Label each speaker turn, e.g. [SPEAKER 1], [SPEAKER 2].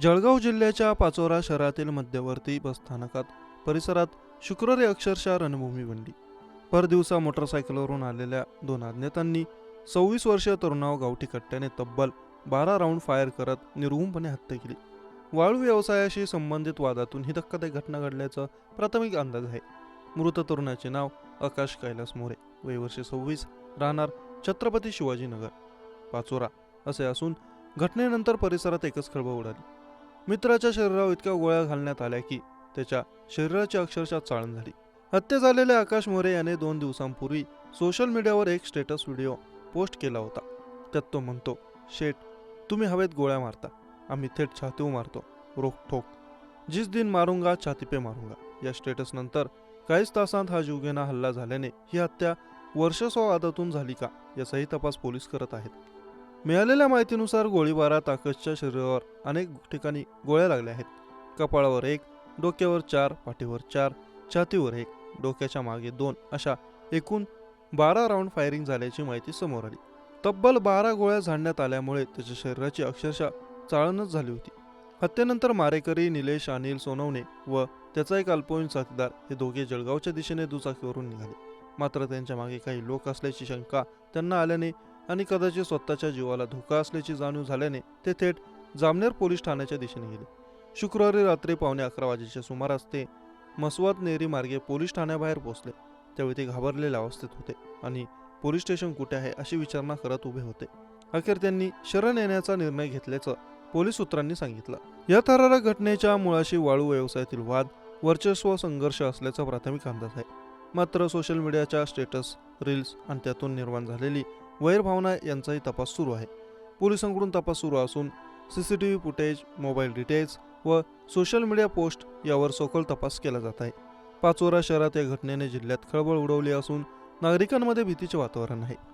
[SPEAKER 1] जळगाव जिल्ह्याच्या पाचोरा शहरातील मध्यवर्ती बसस्थानकात परिसरात शुक्रवारी अक्षरशः रणभूमी बनली. परदिवसा मोटरसायकलवरून आलेल्या दोन अज्ञातांनी सव्वीस वर्षीय तरुणाव गावठी कट्ट्याने तब्बल बारा राऊंड फायर करत निर्घुमपणे हत्या केली. वाळू व्यवसायाशी संबंधित वादातून ही धक्कादायक घटना घडल्याचा प्राथमिक अंदाज आहे. मृत तरुणाचे नाव आकाश कैलास मोरे. वय वर्षे सव्वीस राहणार छत्रपती शिवाजीनगर पाचोरा असे असून घटनेनंतर परिसरात एकच खळबळ उडाली. मित्राच्या शरीरावर इतक्या गोळ्या घालण्यात आल्या की त्याच्या शरीराची अक्षरशः चाळण झाली. हत्या झालेल्या आकाश मोरे याने दोन दिवसांपूर्वी सोशल मीडियावर एक स्टेटस व्हिडिओ पोस्ट केला होता. त्यात तो म्हणतो शेट तुम्ही हवेत गोळ्या मारता. आम्ही थेट छातीव मारतो. रोख ठोक. जिस दिन मारूंगा छाती पे मारूंगा. या स्टेटसनंतर काहीच तासांत हा जीवघेणा हल्ला झाल्याने ही हत्या वर्षस्व आदातून झाली का याचाही तपास पोलीस करत आहेत. मिळालेल्या माहितीनुसार गोळीबारात आकाशच्या शरीरावर अनेक ठिकाणी गोळ्या लागल्या आहेत. कपाळावर एक डोक्यावर चार पाठीवर चार छातीवर एक डोक्याच्या मागे दोन अशा एकूण बारा राऊंड फायरिंग झाल्याची माहिती समोर आली. तब्बल बारा गोळ्या झाडण्यात आल्यामुळे त्याच्या शरीराची अक्षरशः चाळणच झाली होती. हत्येनंतर मारेकरी निलेश अनिल सोनवणे व त्याचा एक अल्पवयीन साथीदार हे दोघे जळगावच्या दिशेने दुचाकीवरून निघाले. मात्र त्यांच्या मागे काही लोक असल्याची शंका त्यांना आल्याने आणि कदाचित स्वतःच्या जीवाला धोका असल्याची जाणीव झाल्याने ते थेट जामनेर पोलीस ठाण्याच्या दिशेने गेले. शुक्रवारी रात्री पावणे अकरा वाजेच्या सुमारास ते मसवात नेरी मार्गे पोलीस ठाण्याबाहेर पोहोचले. त्यावेळी ते घाबरलेल्या अवस्थेत होते आणि पोलीस स्टेशन कुठे आहे अशी विचारणा करत उभे होते. अखेर त्यांनी शरण येण्याचा निर्णय घेतल्याचं पोलीस सूत्रांनी सांगितलं. या थरारा घटनेच्या मुळाशी वाळू व्यवसायातील वाद वर्चस्व संघर्ष असल्याचा प्राथमिक अंदाज आहे. मात्र सोशल मीडियाच्या स्टेटस रील्स आणि त्यातून निर्माण झालेली वैरभावना यांचाही तपास सुरू आहे. पोलिसांकडून तपास सुरू असून C C T V footage mobile details व सोशल मीडिया पोस्ट यावर सखोल तपास केला जात आहे. पाचोरा शहरात या घटनेने जिल्ह्यात खळबळ उडवली असून नागरिकांमध्ये भीतीचे वातावरण आहे.